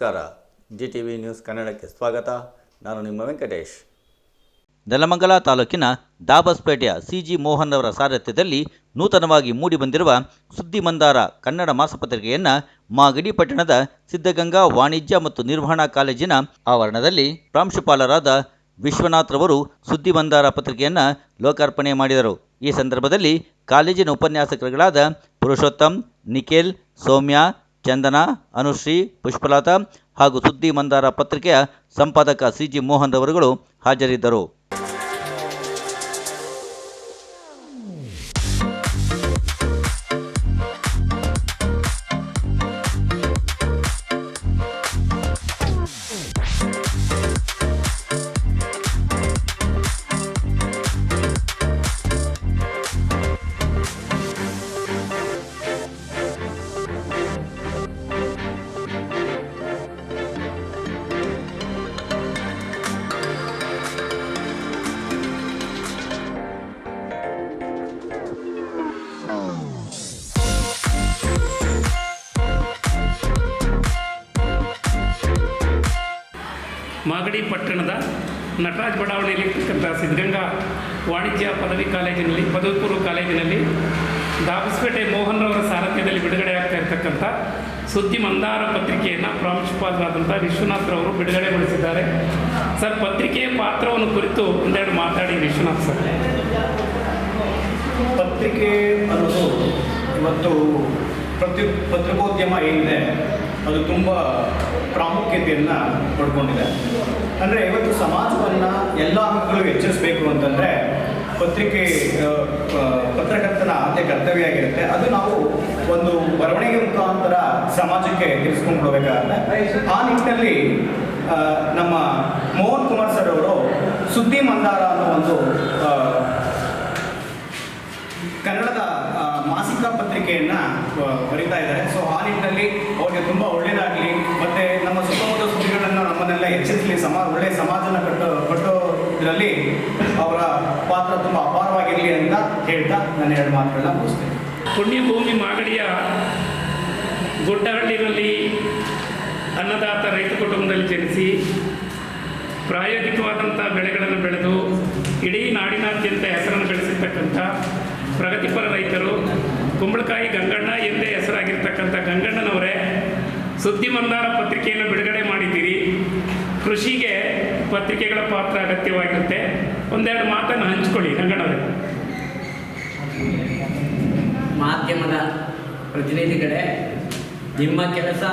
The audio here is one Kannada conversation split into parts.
ನಮಸ್ಕಾರ. ಜಿ ಟಿ ವಿ ನ್ಯೂಸ್ ಕನ್ನಡಕ್ಕೆ ಸ್ವಾಗತ. ನಾನು ನಿಮ್ಮ ವೆಂಕಟೇಶ್. ನೆಲಮಂಗಲ ತಾಲೂಕಿನ ದಾಬಸ್ಪೇಟೆಯ ಸಿಜಿ ಮೋಹನ್ ಅವರ ಸಾರಥ್ಯದಲ್ಲಿ ನೂತನವಾಗಿ ಮೂಡಿಬಂದಿರುವ ಸುದ್ದಿ ಮಂದಾರ ಕನ್ನಡ ಮಾಸಪತ್ರಿಕೆಯನ್ನು ಮಾಗಡಿ ಪಟ್ಟಣದ ಸಿದ್ಧಗಂಗಾ ವಾಣಿಜ್ಯ ಮತ್ತು ನಿರ್ವಹಣಾ ಕಾಲೇಜಿನ ಆವರಣದಲ್ಲಿ ಪ್ರಾಂಶುಪಾಲರಾದ ವಿಶ್ವನಾಥ್ ರವರು ಸುದ್ದಿ ಮಂದಾರ ಪತ್ರಿಕೆಯನ್ನು ಲೋಕಾರ್ಪಣೆ ಮಾಡಿದರು. ಈ ಸಂದರ್ಭದಲ್ಲಿ ಕಾಲೇಜಿನ ಉಪನ್ಯಾಸಕರುಗಳಾದ ಪುರುಷೋತ್ತಮ್, ನಿಖಿಲ್, ಸೌಮ್ಯ ಚಂದನ ಅನುಶ್ರೀ ಪುಷ್ಪಲತಾ ಹಾಗೂ ಸುದ್ದಿ ಮಂದಾರ ಪತ್ರಿಕೆಯ ಸಂಪಾದಕ ಸಿಜಿ ಮೋಹನ್ ರವರುಗಳು ಹಾಜರಿದ್ದರು. ಮಾಗಡಿ ಪಟ್ಟಣದ ನಟರಾಜ್ ಬಡಾವಣೆಯಲ್ಲಿ ಇರ್ತಕ್ಕಂಥ ಸಿದ್ಧಗಂಗಾ ವಾಣಿಜ್ಯ ಪದವಿ ಕಾಲೇಜಿನಲ್ಲಿ ಪದವಿ ಪೂರ್ವ ಕಾಲೇಜಿನಲ್ಲಿ ದಾಬಸ್ಪೇಟೆ ಮೋಹನ್ ರವರ ಸಾರಥ್ಯದಲ್ಲಿ ಬಿಡುಗಡೆ ಆಗ್ತಾ ಇರತಕ್ಕಂಥ ಸುದ್ದಿ ಮಂದಾರ ಪತ್ರಿಕೆಯನ್ನು ಪ್ರಾಂಶುಪಾಲರಾದಂಥ ವಿಶ್ವನಾಥ್ರವರು ಬಿಡುಗಡೆ ಬಿಡುಗಡೆಗೊಳಿಸಿದ್ದಾರೆ. ಸರ್, ಪತ್ರಿಕೆಯ ಪಾತ್ರವನ್ನು ಕುರಿತು ಒಂದೆರಡು ಮಾತಾಡಿ ವಿಶ್ವನಾಥ್ ಸರ್. ಪತ್ರಿಕೆ ಅನ್ನೋದು ಇವತ್ತು ಪ್ರತಿ ಪತ್ರಿಕೋದ್ಯಮ ಏನಿದೆ, ಅದು ತುಂಬ ಪ್ರಾಮುಖ್ಯತೆಯನ್ನು ಪಡ್ಕೊಂಡಿದೆ. ಅಂದರೆ ಇವತ್ತು ಸಮಾಜವನ್ನು ಎಲ್ಲ ಹಕ್ಕುಗಳು ಎಚ್ಚರಿಸಬೇಕು ಅಂತಂದರೆ ಪತ್ರಿಕೆ ಪತ್ರಕರ್ತನ ಆದ್ಯ ಕರ್ತವ್ಯ ಆಗಿರುತ್ತೆ ಅದು ನಾವು ಒಂದು ಬರವಣಿಗೆ ಮುಖಾಂತರ ಸಮಾಜಕ್ಕೆ ತಿಳಿಸ್ಕೊಂಡು ಕೊಡಬೇಕಾಗುತ್ತೆ ಆ ನಿಟ್ಟಿನಲ್ಲಿ ನಮ್ಮ ಮೋಹನ್ ಕುಮಾರ್ ಸರ್ ಅವರು ಸುದ್ದಿ ಮಂದಾರ ಅನ್ನೋ ಒಂದು ಕನ್ನಡದ ಮಾಸಿಕ ಪತ್ರಿಕೆಯನ್ನ ಬರೀತಾ ಇದ್ದಾರೆ. ಸೊ ಆ ನಿಟ್ಟಿನಲ್ಲಿ ಅವ್ರಿಗೆ ತುಂಬ ಒಳ್ಳೇದಾಗ್ಲಿ, ಮತ್ತೆ ನಮ್ಮ ಸುತ್ತಮುತ್ತ ಸುದ್ದಿಗಳನ್ನು ನಮ್ಮನ್ನೆಲ್ಲ ಎಚ್ಚರಿಸಲಿ ಸಮಾ, ಒಳ್ಳೆ ಸಮಾಜನ ಕಟ್ಟೋ ಇದರಲ್ಲಿ ಅವರ ಪಾತ್ರ ತುಂಬ ಅಪಾರವಾಗಿರಲಿ ಅಂತ ಹೇಳ್ತಾ ನಾನು ಎರಡು ಮಾತುಗಳನ್ನ ಮುಗಿಸ್ತೇನೆ. ಪುಣ್ಯಭೂಮಿ ಮಾಗಡಿಯ ಗುಡ್ಡಹಳ್ಳಿನಲ್ಲಿ ಅನ್ನದಾತ ರೈತ ಕುಟುಂಬದಲ್ಲಿ ಜನಿಸಿ ಪ್ರಾಯೋಗಿಕವಾದಂಥ ಬೆಳೆಗಳನ್ನು ಬೆಳೆದು, ಇಡೀ ನಾಡಿನಾದ್ಯಂತ ಹೆಸರನ್ನು ಬೆಳೆಸಿರ್ತಕ್ಕಂಥ ಪ್ರಗತಿಪರ ರೈತರು, ಕುಂಬಳಕಾಯಿ ಗಂಗಣ್ಣ ಎಂದೇ ಹೆಸರಾಗಿರ್ತಕ್ಕಂಥ ಗಂಗಣ್ಣನವರೇ, ಸುದ್ದಿ ಮಂದಾರ ಪತ್ರಿಕೆಯನ್ನು ಬಿಡುಗಡೆ ಮಾಡಿದ್ದೀರಿ. ಕೃಷಿಗೆ ಪತ್ರಿಕೆಗಳ ಪಾತ್ರ ಅಗತ್ಯವಾಗಿರುತ್ತೆ. ಒಂದೆರಡು ಮಾತನ್ನು ಹಂಚ್ಕೊಳ್ಳಿ, ಗಂಗಣ್ಣವರೇ. ಮಾಧ್ಯಮದ ಪ್ರತಿನಿಧಿಗಳೇ, ನಿಮ್ಮ ಕೆಲಸ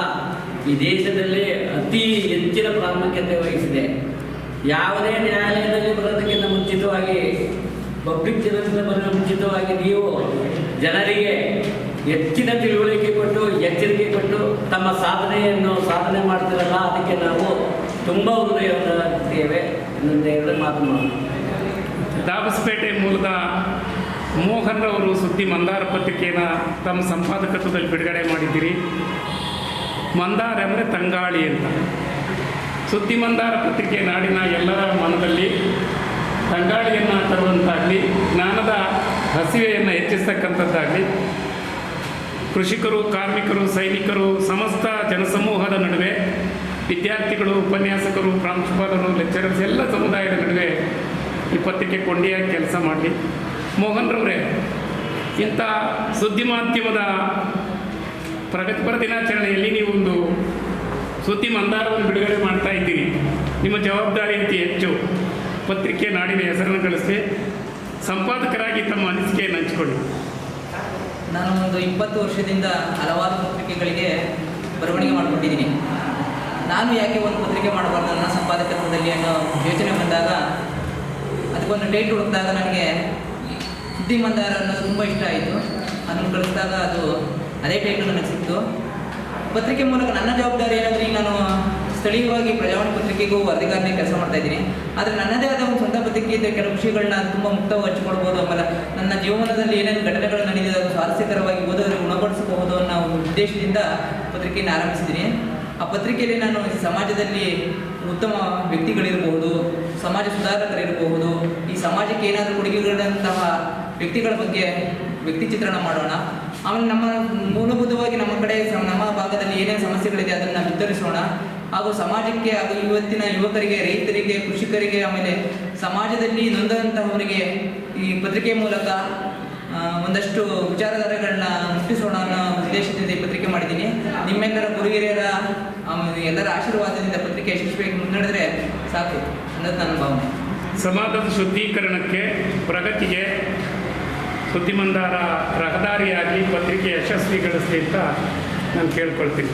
ಈ ದೇಶದಲ್ಲಿ ಅತಿ ಹೆಚ್ಚಿನ ಪ್ರಾಮುಖ್ಯತೆ ವಹಿಸಿದೆ. ಯಾವುದೇ ನ್ಯಾಯಾಲಯದಲ್ಲಿ ಬರೋದಕ್ಕಿಂತ ಮುಂಚಿತವಾಗಿ ಪಬ್ಲಿಕ್ ಜನರಿಂದ ಮುಂಚಿತವಾಗಿ ನೀವು ಜನರಿಗೆ ಹೆಚ್ಚಿನ ತಿಳುವಳಿಕೆ ಕೊಟ್ಟು, ಎಚ್ಚರಿಕೆ ಕೊಟ್ಟು ತಮ್ಮ ಸಾಧನೆಯನ್ನು ಸಾಧನೆ ಮಾಡ್ತಿರಲ್ಲ, ಅದಕ್ಕೆ ನಾವು ತುಂಬ ಹೃದಯವಾಗಿದ್ದೇವೆ ಇನ್ನೊಂದು ಎರಡು ಮಾತು ದಾಬಸ್ಪೇಟೆ ಮೂಲದ ಮೋಹನ್ ಅವರು ಸುದ್ದಿ ಮಂದಾರ ಪತ್ರಿಕೆಯನ್ನು ತಮ್ಮ ಸಂಪಾದಕತ್ವದಲ್ಲಿ ಬಿಡುಗಡೆ ಮಾಡಿದ್ದೀರಿ. ಮಂದಾರ ಅಂದರೆ ತಂಗಾಳಿ ಅಂತ. ಸುದ್ದಿ ಮಂದಾರ ಪತ್ರಿಕೆ ನಾಡಿನ ಎಲ್ಲರ ಮನದಲ್ಲಿ ತಂಗಾಳಿಯನ್ನು ತರುವಂತಾಗಲಿ, ಜ್ಞಾನದ ಹಸಿವೆಯನ್ನು ಹೆಚ್ಚಿಸ್ತಕ್ಕಂಥದ್ದಾಗಲಿ, ಕೃಷಿಕರು, ಕಾರ್ಮಿಕರು, ಸೈನಿಕರು, ಸಮಸ್ತ ಜನಸಮೂಹದ ನಡುವೆ ವಿದ್ಯಾರ್ಥಿಗಳು, ಉಪನ್ಯಾಸಕರು, ಪ್ರಾಂಶುಪಾಲರು, ಲೆಕ್ಚರರ್ಸ್ ಎಲ್ಲ ಸಮುದಾಯದ ನಡುವೆ ಈ ಪತ್ರಿಕೆ ಕೊಂಡಿಯಾಗಿ ಕೆಲಸ ಮಾಡಲಿ. ಮೋಹನ್ ರವರೇ, ಇಂಥ ಸುದ್ದಿ ಮಾಧ್ಯಮದ ಪ್ರಗತಿಪರ ದಿನಾಚರಣೆಯಲ್ಲಿ ನೀವು ಒಂದು ಸುದ್ದಿ ಮಂದಾರವನ್ನು ಬಿಡುಗಡೆ ಮಾಡ್ತಾ ಇದ್ದೀರಿ. ನಿಮ್ಮ ಜವಾಬ್ದಾರಿ ಅತಿ ಹೆಚ್ಚು. ಪತ್ರಿಕೆ ನಾಡಿನ ಹೆಸರನ್ನು ಕಳಿಸಿ ಸಂಪಾದಕರಾಗಿ ತಮ್ಮ ಅನಿಸಿಕೆಯನ್ನು ಹಂಚಿಕೊಳ್ಳಿ. ನಾನು ಒಂದು ಇಪ್ಪತ್ತು ವರ್ಷದಿಂದ ಹಲವಾರು ಪತ್ರಿಕೆಗಳಿಗೆ ಬರವಣಿಗೆ ಮಾಡಿಕೊಂಡಿದ್ದೀನಿ. ನಾನು ಯಾಕೆ ಒಂದು ಪತ್ರಿಕೆ ಮಾಡಬಾರ್ದು ನನ್ನ ಸಂಪಾದಕತ್ವದಲ್ಲಿ ಅನ್ನೋ ಯೋಚನೆ ಬಂದಾಗ, ಅದಕ್ಕೊಂದು ಡೇಟ್ ಹುಡುಕಿದಾಗ ನನಗೆ ಸುದ್ದಿ ಮಂದಾರ ಅನ್ನೋದು ತುಂಬ ಇಷ್ಟ ಆಯಿತು. ಅದನ್ನು ಕಳಿಸಿದಾಗ ಅದು ಅದೇ ಟೈಟಲ್ ನನಗೆ ಸಿಕ್ತು. ಪತ್ರಿಕೆ ಮೂಲಕ ನನ್ನ ಜವಾಬ್ದಾರಿ ಏನಂದ್ರೆ ಈಗ ನಾನು ಸ್ಥಳೀಯವಾಗಿ ಪ್ರಜಾವಾಣಿ ಪತ್ರಿಕೆಗೂ ವರದಿಗಾರನೇ ಕೆಲಸ ಮಾಡ್ತಾ ಇದ್ದೀನಿ. ಆದರೆ ನನ್ನದೇ ಆದ ಒಂದು ಸ್ವಂತ ಪತ್ರಿಕೆಯಿಂದ ಕೆಲವು ವಿಷಯಗಳನ್ನ ತುಂಬ ಮುಕ್ತವಾಗಿ ಹಚ್ಚಿಕೊಡ್ಬೋದು ಆಮೇಲೆ ನನ್ನ ಜೀವನದಲ್ಲಿ ಏನೇನು ಘಟನೆಗಳು ನಡೆದಿದೆ ಅದು ಸ್ವಾರಸ್ಯಕರವಾಗಿ ಓದೋರಿಗೆ ಗುಣಪಡಿಸಬಹುದು ಅನ್ನೋ ಒಂದು ಉದ್ದೇಶದಿಂದ ಪತ್ರಿಕೆಯನ್ನು ಆರಂಭಿಸಿದ್ದೀನಿ. ಆ ಪತ್ರಿಕೆಯಲ್ಲಿ ನಾನು ಸಮಾಜದಲ್ಲಿ ಉತ್ತಮ ವ್ಯಕ್ತಿಗಳಿರಬಹುದು, ಸಮಾಜ ಸುಧಾರಕರಿರಬಹುದು, ಈ ಸಮಾಜಕ್ಕೆ ಏನಾದರೂ ಕೊಡುಗೆಗಳಂತಹ ವ್ಯಕ್ತಿಗಳ ಬಗ್ಗೆ ವ್ಯಕ್ತಿ ಚಿತ್ರಣ ಮಾಡೋಣ. ಆಮೇಲೆ ನಮ್ಮ ಮೂಲಭೂತವಾಗಿ ನಮ್ಮ ಕಡೆ ನಮ್ಮ ಭಾಗದಲ್ಲಿ ಏನೇನು ಸಮಸ್ಯೆಗಳಿದೆ ಅದನ್ನು ಬಿತ್ತರಿಸೋಣ ಹಾಗೂ ಸಮಾಜಕ್ಕೆ ಹಾಗೂ ಇವತ್ತಿನ ಯುವಕರಿಗೆ, ರೈತರಿಗೆ, ಕೃಷಿಕರಿಗೆ, ಆಮೇಲೆ ಸಮಾಜದಲ್ಲಿ ನೊಂದಂತಹವರಿಗೆ ಈ ಪತ್ರಿಕೆ ಮೂಲಕ ಒಂದಷ್ಟು ವಿಚಾರಧಾರೆಗಳನ್ನ ಮುಟ್ಟಿಸೋಣ ಅನ್ನೋ ಉದ್ದೇಶದಿಂದ ಈ ಪತ್ರಿಕೆ ಮಾಡಿದ್ದೀನಿ. ನಿಮ್ಮೆಲ್ಲರ ಗುರುಗಿರಿಯರ ಎಲ್ಲರ ಆಶೀರ್ವಾದದಿಂದ ಪತ್ರಿಕೆ ಯಶಸ್ವಿಯಾಗಿ ಮುನ್ನಡೆದ್ರೆ ಸಾಕು. ಅನ್ನೋದು ನನ್ನ ಭಾವನೆ. ಸಮಾಜದ ಶುದ್ಧೀಕರಣಕ್ಕೆ ಪ್ರಗತಿಗೆ ಸುದ್ದಿಮಂದಾರ ರಹದಾರಿಯಾಗಿ ಪತ್ರಿಕೆ ಯಶಸ್ವಿಗೊಳಿಸಲಿ ಅಂತ ನಾನು ಕೇಳ್ಕೊಳ್ತೀನಿ.